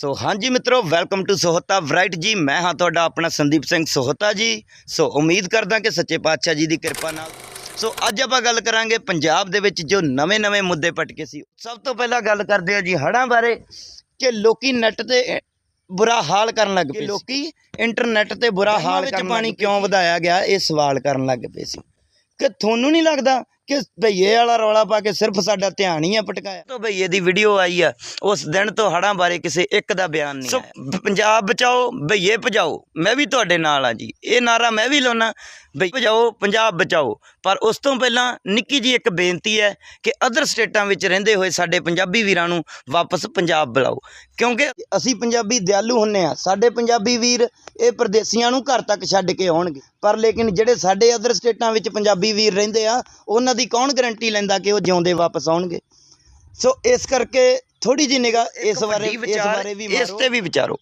ਸੋ ਹਾਂਜੀ ਮਿੱਤਰੋ welcome to ਸੋਹਤਾ Brite ਜੀ। ਮੈਂ ਹਾਂ ਤੁਹਾਡਾ ਆਪਣਾ ਸੰਦੀਪ ਸਿੰਘ ਸੋਹਤਾ ਜੀ। ਸੋ ਉਮੀਦ ਕਰਦਾ ਕਿ ਸੱਚੇ ਪਾਤਸ਼ਾਹ ਜੀ ਦੀ ਕਿਰਪਾ ਨਾਲ। ਸੋ ਅੱਜ ਆਪਾਂ ਗੱਲ ਕਰਾਂਗੇ ਪੰਜਾਬ ਦੇ ਵਿੱਚ ਜੋ ਨਵੇਂ-ਨਵੇਂ ਮੁੱਦੇ ਪਟਕੇ ਸੀ। ਸਭ ਤੋਂ ਪਹਿਲਾਂ ਗੱਲ ਕਰਦੇ ਆ ਜੀ ਹੜ੍ਹਾਂ ਬਾਰੇ ਕਿ ਲੋਕੀ ਨੈੱਟ ਤੇ ਬੁਰਾ ਹਾਲ ਕਰਨ ਲੱਗ ਪਏ ਲੋਕੀ ਇੰਟਰਨੈਟ ਤੇ ਬੁਰਾ ਹਾਲ ਵਿੱਚ ਪਾਣੀ ਕਿਉਂ ਵਧਾਇਆ ਗਿਆ ਇਹ ਸਵਾਲ ਕਰਨ ਲੱਗ ਪਏ ਸੀ। ਕਿ ਤੁਹਾਨੂੰ ਨਹੀਂ ਲੱਗਦਾ ਕਿ ਭਈਏ ਵਾਲਾ ਰੌਲਾ ਪਾ ਕੇ ਸਿਰਫ ਸਾਡਾ ਧਿਆਨ ਹੀ ਆ ਪਟਕਾਇਆ ਤੋਂ ਭਈਏ ਦੀ ਵੀਡੀਓ ਆਈ ਆ ਉਸ ਦਿਨ ਤੋਂ ਹੜਾਂ ਬਾਰੇ ਕਿਸੇ ਇੱਕ ਦਾ ਬਿਆਨ ਨਹੀਂ ਸੋ ਪੰਜਾਬ ਬਚਾਓ ਭਈਏ ਭਜਾਓ ਮੈਂ ਵੀ ਤੁਹਾਡੇ ਨਾਲ ਆ ਜੀ। ਇਹ ਨਾਰਾ ਮੈਂ ਵੀ ਲਾਉਣਾ ਭਈ ਭਜਾਓ ਪੰਜਾਬ ਬਚਾਓ। ਪਰ ਉਸ ਤੋਂ ਪਹਿਲਾਂ ਨਿੱਕੀ ਜੀ ਇੱਕ ਬੇਨਤੀ ਹੈ ਕਿ ਅਦਰ ਸਟੇਟਾਂ ਵਿੱਚ ਰਹਿੰਦੇ ਹੋਏ ਸਾਡੇ ਪੰਜਾਬੀ ਵੀਰਾਂ ਨੂੰ ਵਾਪਸ ਪੰਜਾਬ ਬੁਲਾਓ। ਕਿਉਂਕਿ ਅਸੀਂ ਪੰਜਾਬੀ ਦਿਆਲੂ ਹੁੰਨੇ ਆ। ਸਾਡੇ ਪੰਜਾਬੀ ਵੀਰ ਇਹ ਪਰਦੇਸੀਆਂ ਨੂੰ ਘਰ ਤੱਕ ਛੱਡ ਕੇ ਆਉਣਗੇ। ਪਰ ਲੇਕਿਨ ਜਿਹੜੇ ਸਾਡੇ ਅਦਰ ਸਟੇਟਾਂ ਵਿੱਚ ਪੰਜਾਬੀ ਵੀਰ ਰਹਿੰਦੇ ਆ ਉਹਨਾਂ ਦੀ ਕੌਣ ਗਾਰੰਟੀ ਲੈਂਦਾ ਕਿ ਉਹ ਜਿਉਂਦੇ ਵਾਪਸ ਆਉਣਗੇ? ਸੋ ਇਸ ਕਰਕੇ ਥੋੜੀ ਜਿਹੀ ਨਿਗਾ ਇਸ ਬਾਰੇ ਇਸ ਬਾਰੇ ਵੀ ਇਸ ਤੇ ਵੀ ਵਿਚਾਰੋ।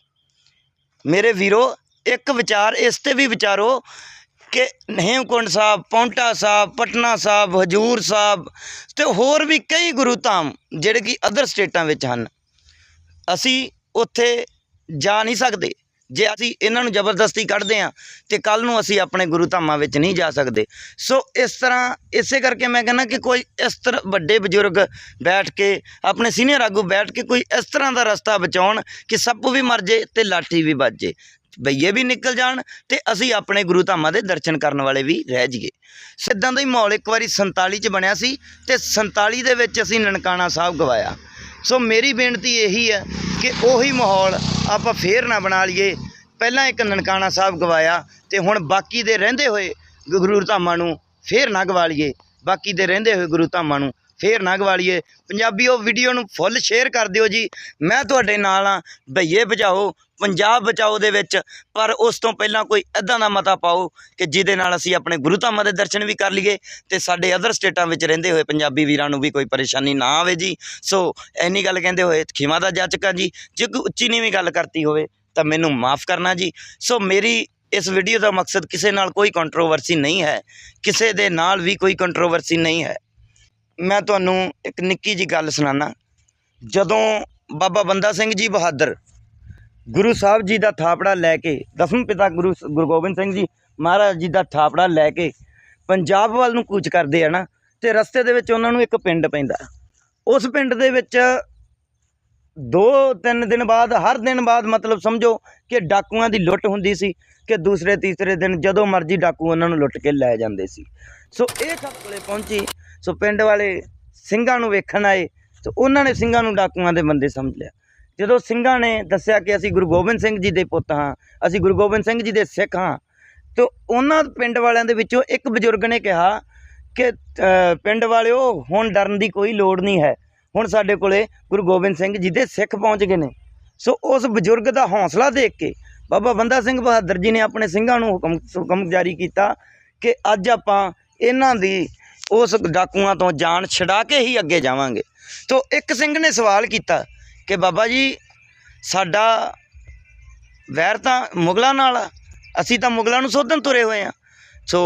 ਮੇਰੇ ਵੀਰੋ ਇੱਕ ਵਿਚਾਰ ਇਸ ਤੇ ਵੀ ਵਿਚਾਰੋ ਕਿ ਹੇਮਕੁੰਡ ਸਾਹਿਬ ਪੌਂਟਾ ਸਾਹਿਬ ਪਟਨਾ ਸਾਹਿਬ ਹਜੂਰ ਸਾਹਿਬ ਤੇ ਹੋਰ ਵੀ ਕਈ ਗੁਰੂ ਧਾਮ ਜਿਹੜੇ ਕਿ ਅਦਰ ਸਟੇਟਾਂ ਵਿੱਚ ਹਨ। ਅਸੀਂ ਉੱਥੇ ਜਾ ਨਹੀਂ ਸਕਦੇ। ਜੇ ਅਸੀਂ ਇਹਨਾਂ ਨੂੰ ਜ਼ਬਰਦਸਤੀ ਕੱਢਦੇ ਹਾਂ ਤੇ ਕੱਲ ਨੂੰ ਅਸੀਂ ਆਪਣੇ ਗੁਰੂ ਧਾਮਾਂ ਵਿੱਚ ਨਹੀਂ ਜਾ ਸਕਦੇ। ਸੋ ਇਸ ਤਰ੍ਹਾਂ, ਇਸੇ ਕਰਕੇ ਮੈਂ ਕਹਿੰਦਾ ਕਿ ਕੋਈ ਇਸ ਤਰ੍ਹਾਂ ਵੱਡੇ ਬਜ਼ੁਰਗ ਬੈਠ ਕੇ, ਆਪਣੇ ਸੀਨੀਅਰ ਆਗੂ ਬੈਠ ਕੇ ਕੋਈ ਇਸ ਤਰ੍ਹਾਂ ਦਾ ਰਸਤਾ ਬਚਾਉਣ ਕਿ ਸੱਪ ਵੀ ਮਰ ਜੇ ਤੇ ਲਾਠੀ ਵੀ ਵੱਜ ਜੇ। ਬਈਏ ਵੀ ਨਿਕਲ ਜਾਣ ਤੇ ਅਸੀਂ ਆਪਣੇ ਗੁਰੂ ਧਾਮਾਂ ਦੇ ਦਰਸ਼ਨ ਕਰਨ ਵਾਲੇ ਵੀ ਰਹਿ ਜਾਈਏ। ਸਿੱਧਾਂ ਦਾ ਹੀ ਮਾਹੌਲ ਇੱਕ ਵਾਰੀ 47 ਚ ਬਣਿਆ ਸੀ ਤੇ 47 ਦੇ ਵਿੱਚ ਅਸੀਂ ਨਨਕਾਣਾ ਸਾਹਿਬ ਗਵਾਇਆ। ਸੋ ਮੇਰੀ ਬੇਨਤੀ ਇਹੀ ਹੈ ਕਿ ਉਹੀ ਮਾਹੌਲ ਆਪਾਂ ਫੇਰ ਨਾ ਬਣਾ ਲਈਏ। ਪਹਿਲਾਂ ਇੱਕ ਨਨਕਾਣਾ ਸਾਹਿਬ ਗਵਾਇਆ ਤੇ ਹੁਣ ਬਾਕੀ ਦੇ ਰਹਿੰਦੇ ਹੋਏ ਗੁਰੂ ਧਾਮਾਂ ਨੂੰ ਫੇਰ ਨਾ ਗਵਾ ਲਈਏ। ਬਾਕੀ ਦੇ ਰਹਿੰਦੇ ਹੋਏ ਗੁਰੂ ਧਾਮਾਂ ਨੂੰ ਫੇਰ ਨਾ ਗਵਾਲੀਏ ਪੰਜਾਬੀਓ ਵੀਡੀਓ ਨੂੰ ਫੁੱਲ ਸ਼ੇਅਰ ਕਰ ਦਿਓ ਜੀ। ਮੈਂ ਤੁਹਾਡੇ ਨਾਲ ਆ। ਭਈਏ ਬਚਾਓ, ਪੰਜਾਬ ਬਚਾਓ ਦੇ ਵਿੱਚ। ਪਰ ਉਸ ਤੋਂ ਪਹਿਲਾਂ ਕੋਈ ਐਦਾਂ ਦਾ ਮਤਾ ਪਾਓ ਕਿ ਜਿਹਦੇ ਨਾਲ ਅਸੀਂ ਆਪਣੇ ਗੁਰੂ ਧਾਮਾਂ ਦੇ ਦਰਸ਼ਨ ਵੀ ਕਰ ਲਈਏ ਤੇ ਸਾਡੇ ਅਦਰ ਸਟੇਟਾਂ ਵਿੱਚ ਰਹਿੰਦੇ ਹੋਏ ਪੰਜਾਬੀ ਵੀਰਾਂ ਨੂੰ ਵੀ ਕੋਈ ਪਰੇਸ਼ਾਨੀ ਨਾ ਆਵੇ ਜੀ। ਸੋ ਐਨੀ ਗੱਲ ਕਹਿੰਦੇ ਹੋਏ ਖਿਮਾ ਦਾ ਜਾਚਕਾ ਜੀ, ਜੇ ਕੋਈ ਉੱਚੀ ਨੀਵੀਂ ਗੱਲ ਕਰਤੀ ਹੋਵੇ ਤਾਂ ਮੈਨੂੰ ਮਾਫ ਕਰਨਾ ਜੀ। ਸੋ, ਮੇਰੀ ਇਸ ਵੀਡੀਓ ਦਾ ਮਕਸਦ ਕਿਸੇ ਨਾਲ ਕੋਈ ਕੰਟਰੋਵਰਸੀ ਨਹੀਂ ਹੈ। ਕਿਸੇ ਦੇ ਨਾਲ ਵੀ ਕੋਈ ਕੰਟਰੋਵਰਸੀ ਨਹੀਂ ਹੈ। ਮੈਂ ਤੁਹਾਨੂੰ ਇੱਕ ਨਿੱਕੀ ਜੀ ਗੱਲ ਸੁਣਾਣਾ ਜਦੋਂ ਬਾਬਾ ਬੰਦਾ ਸਿੰਘ ਜੀ ਬਹਾਦਰ ਗੁਰੂ ਸਾਹਿਬ ਜੀ ਦਾ ਥਾਪੜਾ ਲੈ ਕੇ, ਦਸਮ ਪਿਤਾ ਗੁਰੂ ਸ- ਗੁਰੂ ਗੋਬਿੰਦ ਸਿੰਘ ਜੀ ਮਹਾਰਾਜ ਜੀ ਦਾ ਥਾਪੜਾ ਲੈ ਕੇ ਪੰਜਾਬ ਵੱਲ ਨੂੰ ਕੂਚ ਕਰਦੇ ਆ ਨਾ, ਤੇ ਰਸਤੇ ਦੇ ਵਿੱਚ ਉਹਨਾਂ ਨੂੰ ਇੱਕ ਪਿੰਡ ਪੈਂਦਾ। ਉਸ ਪਿੰਡ ਦੇ ਵਿੱਚ ਦੋ ਤਿੰਨ ਦਿਨ ਬਾਅਦ, ਹਰ ਦਿਨ ਬਾਅਦ ਮਤਲਬ ਸਮਝੋ ਕਿ ਡਾਕੂਆਂ ਦੀ ਲੁੱਟ ਹੁੰਦੀ ਸੀ ਕਿ ਦੂਸਰੇ ਤੀਸਰੇ ਦਿਨ ਜਦੋਂ ਮਰਜ਼ੀ ਡਾਕੂ ਉਹਨਾਂ ਨੂੰ ਲੁੱਟ ਕੇ ਲੈ ਜਾਂਦੇ ਸੀ। ਸੋ ਇਹ ਸਭ ਕੋਲੇ ਪਹੁੰਚੀ। ਸੋ ਪਿੰਡ ਵਾਲੇ ਸਿੰਘਾਂ ਨੂੰ ਵੇਖਣ ਆਏ ਸੋ ਉਹਨਾਂ ਨੇ ਸਿੰਘਾਂ ਨੂੰ ਡਾਕੂਆਂ ਦੇ ਬੰਦੇ ਸਮਝ ਲਿਆ। ਜਦੋਂ ਸਿੰਘਾਂ ਨੇ ਦੱਸਿਆ ਕਿ ਅਸੀਂ ਗੁਰੂ ਗੋਬਿੰਦ ਸਿੰਘ ਜੀ ਦੇ ਪੁੱਤ ਹਾਂ ਅਸੀਂ ਗੁਰੂ ਗੋਬਿੰਦ ਸਿੰਘ ਜੀ ਦੇ ਸਿੱਖ ਹਾਂ ਤੇ ਉਹਨਾਂ ਪਿੰਡ ਵਾਲਿਆਂ ਦੇ ਵਿੱਚੋਂ ਇੱਕ ਬਜ਼ੁਰਗ ਨੇ ਕਿਹਾ ਕਿ ਅ, ਪਿੰਡ ਵਾਲਿਓ ਹੁਣ ਡਰਨ ਦੀ ਕੋਈ ਲੋੜ ਨਹੀਂ ਹੈ। ਹੁਣ ਸਾਡੇ ਕੋਲੇ ਗੁਰੂ ਗੋਬਿੰਦ ਸਿੰਘ ਜੀ ਦੇ ਸਿੱਖ ਪਹੁੰਚ ਗਏ ਨੇ। ਸੋ ਉਸ ਬਜ਼ੁਰਗ ਦਾ ਹੌਸਲਾ ਦੇਖ ਕੇ ਬਾਬਾ ਬੰਦਾ ਸਿੰਘ ਬਹਾਦਰ ਜੀ ਨੇ ਆਪਣੇ ਸਿੰਘਾਂ ਨੂੰ ਹੁਕਮ ਹੁਕਮ ਜਾਰੀ ਕੀਤਾ ਕਿ ਅੱਜ ਆਪਾਂ ਇਹਨਾਂ ਦੀ ਉਸ ਡਾਕੂਆਂ ਤੋਂ ਜਾਨ ਛਡਾ ਕੇ ਹੀ ਅੱਗੇ ਜਾਵਾਂਗੇ। ਤੋ ਇੱਕ ਸਿੰਘ ਨੇ ਸਵਾਲ ਕੀਤਾ ਕਿ ਬਾਬਾ ਜੀ, ਸਾਡਾ ਵੈਰ ਤਾਂ ਮੁਗਲਾਂ ਨਾਲ ਆ, ਅਸੀਂ ਤਾਂ ਮੁਗਲਾਂ ਨੂੰ ਸੋਧਣ ਤੁਰੇ ਹੋਏ ਆ। ਸੋ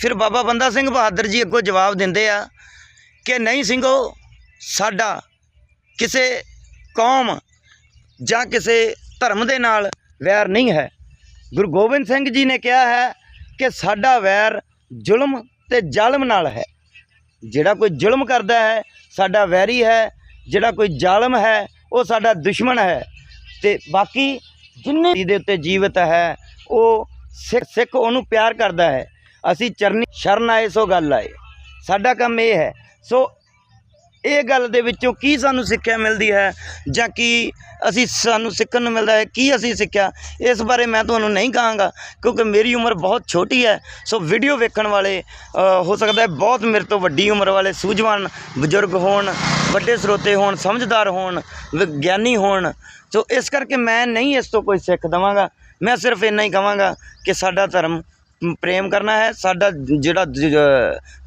ਫਿਰ ਬਾਬਾ ਬੰਦਾ ਸਿੰਘ ਬਹਾਦਰ ਜੀ ਅੱਗੋਂ ਜਵਾਬ ਦਿੰਦੇ ਆ ਕਿ ਨਹੀਂ ਸਿੰਘੋ, ਸਾਡਾ ਕਿਸੇ ਕੌਮ ਜਾਂ ਕਿਸੇ ਧਰਮ ਦੇ ਨਾਲ ਵੈਰ ਨਹੀਂ ਹੈ। ਗੁਰੂ ਗੋਬਿੰਦ ਸਿੰਘ ਜੀ ਨੇ ਕਿਹਾ ਹੈ ਕਿ ਸਾਡਾ ਵੈਰ ਜ਼ੁਲਮ ਤੇ ਜ਼ਾਲਮ ਨਾਲ ਹੈ। ਜਿਹੜਾ ਕੋਈ ਜ਼ੁਲਮ ਕਰਦਾ ਹੈ, ਸਾਡਾ ਵੈਰੀ ਹੈ, ਜਿਹੜਾ ਕੋਈ ਜ਼ਾਲਮ ਹੈ, ਉਹ ਸਾਡਾ ਦੁਸ਼ਮਣ ਹੈ। ਤੇ ਬਾਕੀ ਜਿੰਨੇ ਦੇ ਉੱਤੇ ਜੀਵਤ ਹੈ, ਉਹ ਸਿੱਖ ਸਿੱਖ ਉਹਨੂੰ ਪਿਆਰ ਕਰਦਾ ਹੈ। ਅਸੀਂ ਚਰਨੀ ਸ਼ਰਨ ਆਏ ਸੋ ਗੱਲ ਆਏ। ਸਾਡਾ ਕੰਮ ਇਹ ਹੈ। ਸੋ ਇਹ ਗੱਲ ਦੇ ਵਿੱਚੋਂ ਕੀ ਸਾਨੂੰ ਸਿੱਖਿਆ ਮਿਲਦੀ ਹੈ ਜਾਂ ਕੀ ਅਸੀਂ ਸਾਨੂੰ ਸਿੱਖਣ ਨੂੰ ਮਿਲਦਾ ਹੈ, ਕੀ ਅਸੀਂ ਸਿੱਖਿਆ, ਇਸ ਬਾਰੇ ਮੈਂ ਤੁਹਾਨੂੰ ਨਹੀਂ ਕਹਾਂਗਾ, ਕਿਉਂਕਿ ਮੇਰੀ ਉਮਰ ਬਹੁਤ ਛੋਟੀ ਹੈ, ਸੋ ਵੀਡੀਓ ਵੇਖਣ ਵਾਲੇ ਹੋ ਸਕਦਾ ਹੈ ਬਹੁਤ ਮੇਰੇ ਤੋਂ ਵੱਡੀ ਉਮਰ ਵਾਲੇ ਸੂਝਵਾਨ ਬਜ਼ੁਰਗ ਹੋਣ, ਵੱਡੇ ਸਰੋਤੇ ਹੋਣ, ਸਮਝਦਾਰ ਹੋਣ, ਵਿਗਿਆਨੀ ਹੋਣ, ਸੋ ਇਸ ਕਰਕੇ ਮੈਂ ਨਹੀਂ ਇਸ ਤੋਂ ਕੋਈ ਸਿੱਖ ਦਵਾਂਗਾ, ਮੈਂ ਸਿਰਫ ਇੰਨਾ ਹੀ ਕਹਾਂਗਾ ਕਿ ਸਾਡਾ ਧਰਮ ਪ੍ਰੇਮ ਕਰਨਾ ਹੈ, ਸਾਡਾ ਜਿਹੜਾ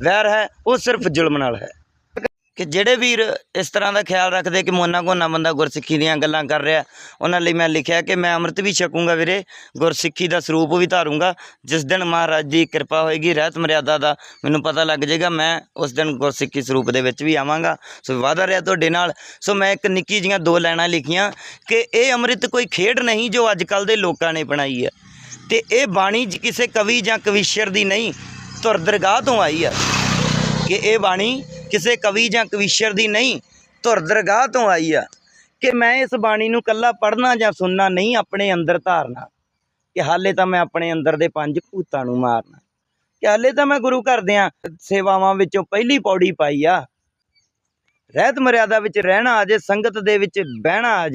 ਵੈਰ ਹੈ, ਉਹ ਸਿਰਫ ਜ਼ੁਲਮ ਨਾਲ ਹੈ। ਕਿ ਜਿਹੜੇ ਵੀਰ ਇਸ ਤਰ੍ਹਾਂ ਦਾ ਖਿਆਲ ਰੱਖਦੇ ਕਿ ਮੋਨਾ ਕੋਨਾ ਬੰਦਾ ਗੁਰਸਿੱਖੀ ਦੀਆਂ ਗੱਲਾਂ ਕਰ ਰਿਹਾ, ਉਹਨਾਂ ਲਈ ਮੈਂ ਲਿਖਿਆ ਕਿ ਮੈਂ ਅੰਮ੍ਰਿਤ ਵੀ ਛਕੂੰਗਾ ਵੀਰੇ, ਗੁਰਸਿੱਖੀ ਦਾ ਸਰੂਪ ਵੀ ਧਾਰੂੰਗਾ। ਜਿਸ ਦਿਨ ਮਹਾਰਾਜ ਦੀ ਕਿਰਪਾ ਹੋਏਗੀ, ਰਹਿਤ ਮਰਿਆਦਾ ਦਾ ਮੈਨੂੰ ਪਤਾ ਲੱਗ ਜਾਏਗਾ, ਮੈਂ ਉਸ ਦਿਨ ਗੁਰਸਿੱਖੀ ਸਰੂਪ ਦੇ ਵਿੱਚ ਵੀ ਆਵਾਂਗਾ। ਸੋ ਵਾਦਾ ਰਿਹਾ ਤੁਹਾਡੇ ਨਾਲ। ਸੋ ਮੈਂ ਇੱਕ ਨਿੱਕੀ ਜੀਆਂ ਦੋ ਲਾਈਨਾਂ ਲਿਖੀਆਂ ਕਿ ਇਹ ਅੰਮ੍ਰਿਤ ਕੋਈ ਖੇਡ ਨਹੀਂ ਜੋ ਅੱਜ ਕੱਲ ਦੇ ਲੋਕਾਂ ਨੇ ਬਣਾਈ ਹੈ। ਤੇ ਇਹ ਬਾਣੀ ਕਿਸੇ ਕਵੀ ਜਾਂ ਕਵੀਸ਼ਰ ਦੀ ਨਹੀਂ, ਧੁਰ ਦਰਗਾਹ ਤੋਂ ਆਈ ਆ ਕਿ ਇਹ ਬਾਣੀ ਕਿਸੇ ਕਵੀ ਜਾਂ ਕਵੀਸ਼ਰ ਦੀ ਨਹੀਂ, ਧੁਰ ਦਰਗਾਹ ਤੋਂ ਆਈ ਆ ਕਿ ਮੈਂ ਇਸ ਬਾਣੀ ਨੂੰ ਕੱਲਾ ਪੜ੍ਹਨਾ ਜਾਂ ਸੁਣਨਾ ਨਹੀਂ, ਆਪਣੇ ਅੰਦਰ ਧਾਰਨਾ। ਕਿ ਹਾਲੇ ਤਾਂ ਮੈਂ ਆਪਣੇ ਅੰਦਰ ਦੇ ਪੰਜ ਭੂਤਾਂ ਨੂੰ ਮਾਰਨਾ। ਕਿ ਹਾਲੇ ਤਾਂ ਮੈਂ ਗੁਰੂ ਘਰ ਦਿਆਂ ਸੇਵਾਵਾਂ ਵਿੱਚੋਂ ਪਹਿਲੀ ਪੌੜੀ ਪਾਈ ਆ। ਰਹਿਤ ਮਰਿਆਦਾ ਵਿੱਚ ਰਹਿਣਾ ਆ ਜੇ, ਸੰਗਤ ਦੇ ਵਿੱਚ ਬਹਿਣਾ ਆ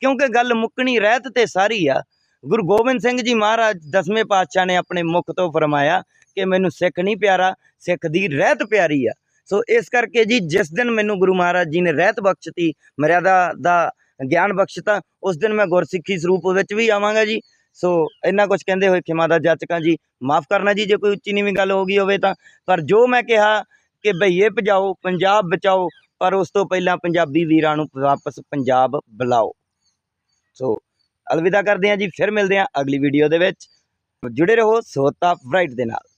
ਕਿਉਂਕਿ ਗੱਲ ਮੁੱਕਣੀ ਰਹਿਤ ਤੇ ਸਾਰੀ ਆ। ਗੁਰੂ ਗੋਬਿੰਦ ਸਿੰਘ ਜੀ ਮਹਾਰਾਜ ਦਸਵੇਂ ਪਾਤਸ਼ਾਹ ਨੇ ਆਪਣੇ ਮੁਖ ਤੋਂ ਫਰਮਾਇਆ ਕਿ ਮੈਨੂੰ ਸਿੱਖ ਨਹੀਂ ਪਿਆਰਾ, ਸਿੱਖ ਦੀ ਰਹਿਤ ਪਿਆਰੀ ਆ। ਸੋ ਇਸ ਕਰਕੇ ਜੀ, ਜਿਸ ਦਿਨ ਮੈਨੂੰ ਗੁਰੂ ਮਹਾਰਾਜ ਜੀ ਨੇ ਰਹਿਤ ਬਖਸ਼ਤੀ, ਮਰਿਆਦਾ ਦਾ ਗਿਆਨ ਬਖਸ਼ਤਾ, ਉਸ ਦਿਨ ਮੈਂ ਗੁਰਸਿੱਖੀ ਸਰੂਪ ਵਿੱਚ ਵੀ ਆਵਾਂਗਾ ਜੀ। ਸੋ ਇੰਨਾ ਕੁਝ ਕਹਿੰਦੇ ਹੋਏ ਖਿਮਾ ਦਾ ਜਾਚਕਾਂ ਜੀ, ਮਾਫ ਕਰਨਾ ਜੀ, ਜੇ ਕੋਈ ਉੱਚੀ ਨੀਵੀਂ ਗੱਲ ਹੋ ਗਈ ਹੋਵੇ ਤਾਂ। ਪਰ ਜੋ ਮੈਂ ਕਿਹਾ ਕਿ ਭਈਏ ਭਜਾਓ, ਪੰਜਾਬ ਬਚਾਓ, ਪਰ ਉਸ ਤੋਂ ਪਹਿਲਾਂ ਪੰਜਾਬੀ ਵੀਰਾਂ ਨੂੰ ਵਾਪਸ ਪੰਜਾਬ ਬੁਲਾਓ। ਸੋ ਅਲਵਿਦਾ ਕਰਦੇ ਹਾਂ ਜੀ, ਫਿਰ ਮਿਲਦੇ ਹਾਂ ਅਗਲੀ ਵੀਡੀਓ ਦੇ ਵਿੱਚ। ਜੁੜੇ ਰਹੋ ਸੋਤਾ ਬ੍ਰਾਈਟ ਦੇ ਨਾਲ।